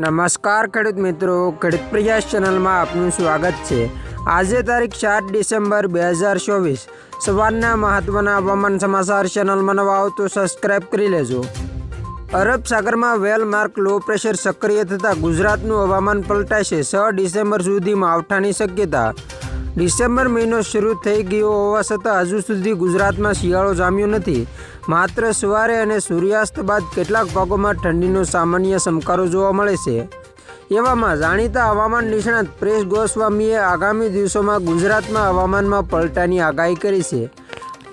નમસ્કાર ખેડૂત મિત્રો, ખેડૂત પ્રયાસ ચેનલમાં આપનું સ્વાગત છે. આજે તારીખ સાત ડિસેમ્બર બે હજાર ચોવીસ. સવારના મહત્વના હવામાન સમાચાર ચેનલમાં નવા આવો તો સબસ્ક્રાઇબ કરી લેજો. અરબ સાગરમાં વેલ માર્ક, લો પ્રેશર, સક્રિય થતાં ગુજરાતનું હવામાન પલટાશે. છ ડિસેમ્બર સુધી માવઠાની શક્યતા ડિસેમ્બર મહિનો શરૂ થઈ ગયો હોવા છતાં હજુ સુધી ગુજરાતમાં શિયાળો જામ્યો નથી. માત્ર સવારે અને સૂર્યાસ્ત બાદ કેટલાક ભાગોમાં ઠંડીનો સામાન્ય સમકારો જોવા મળે છે. એવામાં જાણીતા હવામાન નિષ્ણાત પ્રેસ ગોસ્વામીએ આગામી દિવસોમાં ગુજરાતમાં હવામાનમાં પલટાની આગાહી કરી છે.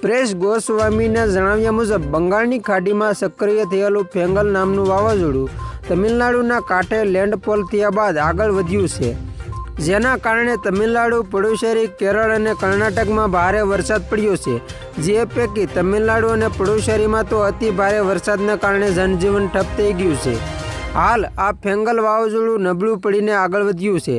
પ્રેસ ગોસ્વામીના જણાવ્યા મુજબ, બંગાળની ખાડીમાં સક્રિય થયેલું ફેંગલ નામનું વાવાઝોડું તમિલનાડુના કાંઠે લેન્ડફોલ થયા બાદ આગળ વધ્યું છે. જેના કારણે તમિલનાડુ, પુડુચેરી, કેરળ અને કર્ણાટકમાં ભારે વરસાદ પડ્યો છે. જે પૈકી તમિલનાડુ અને પુડુચેરીમાં તો અતિ ભારે વરસાદના કારણે જનજીવન ઠપ થઈ ગયું છે. હાલ આ ફેંગલ વાવાઝોડું નબળું પડીને આગળ વધ્યું છે.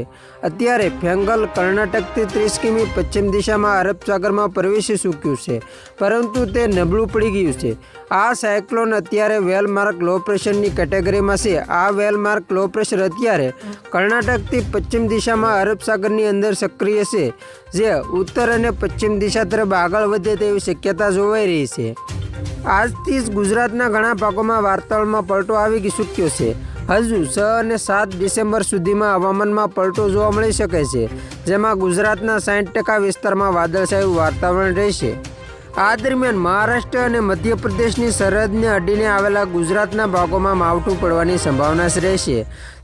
અત્યારે ફેંગલ કર્ણાટકથી ત્રીસ કિમી પશ્ચિમ દિશામાં અરબ સાગરમાં પ્રવેશી ચૂક્યું છે, પરંતુ તે નબળું પડી ગયું છે. આ સાયક્લોન અત્યારે વેલમાર્ક લો પ્રેશરની કેટેગરીમાં છે. આ વેલમાર્ક લો પ્રેશર અત્યારે કર્ણાટકથી પશ્ચિમ દિશામાં અરબ સાગરની અંદર સક્રિય છે, જે ઉત્તર અને પશ્ચિમ દિશા તરફ આગળ વધે તેવી શક્યતા જોવાઈ રહી છે. આજથી જ ગુજરાતના ઘણા ભાગોમાં વાર્તાળમાં પલટો આવી ચૂક્યો છે. હજુ છ અને સાત ડિસેમ્બર સુધીમાં હવામાનમાં પલટો જોવા મળી શકે છે, જેમાં ગુજરાતના સાઠ ટકા વિસ્તારમાં વાદળછાયું વાતાવરણ રહેશે. આ દરમિયાન મહારાષ્ટ્ર અને મધ્યપ્રદેશની સરહદને અડીને આવેલા ગુજરાતના ભાગોમાં માવઠું પડવાની સંભાવના રહેશે,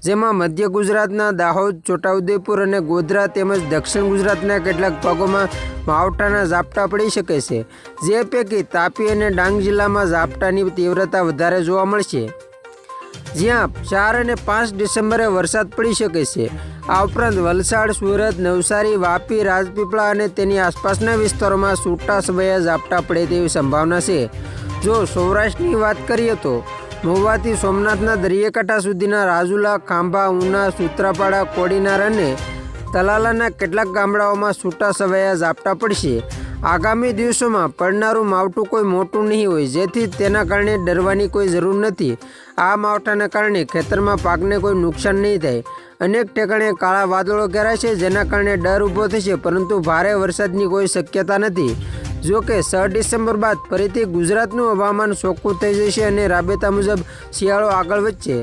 જેમાં મધ્ય ગુજરાતના દાહોદ, છોટાઉદેપુર અને ગોધરા તેમજ દક્ષિણ ગુજરાતના કેટલાક ભાગોમાં માવઠાના ઝાપટા પડી શકે છે, જે પૈકી તાપી અને ડાંગ જિલ્લામાં ઝાપટાની તીવ્રતા વધારે જોવા મળશે. જ્યાં ચાર અને પાંચ ડિસેમ્બરે વરસાદ પડી શકે છે. આ ઉપરાંત વલસાડ, સુરત, નવસારી, વાપી, રાજપીપળા અને તેની આસપાસના વિસ્તારોમાં છૂટા સમયે ઝાપટા પડે તેવી સંભાવના છે. જો સૌરાષ્ટ્રની વાત કરીએ તો મહુવાથી સોમનાથના દરિયાકાંઠા સુધીના રાજુલા, ખાંભા, ઉના, સુત્રાપાડા, કોડીનાર અને તલાલાના કેટલાક ગામડાઓમાં છૂટા સવાયા ઝાપટા પડશે. આગામી દિવસોમાં પડનારું માવઠું કોઈ મોટું નહીં હોય, જેથી તેના કારણે ડરવાની કોઈ જરૂર નથી. આ માવઠાના કારણે ખેતરમાં પાકને કોઈ નુકસાન નહીં થાય. અનેક ઠેકાણે કાળા વાદળો ઘેરાય છે, જેના કારણે ડર ઊભો થશે, પરંતુ ભારે વરસાદની કોઈ શક્યતા નથી. જો કે, છ ડિસેમ્બર બાદ ફરીથી ગુજરાતનું હવામાન ચોખ્ખું થઈ જશે અને રાબેતા મુજબ શિયાળો આગળ વધશે.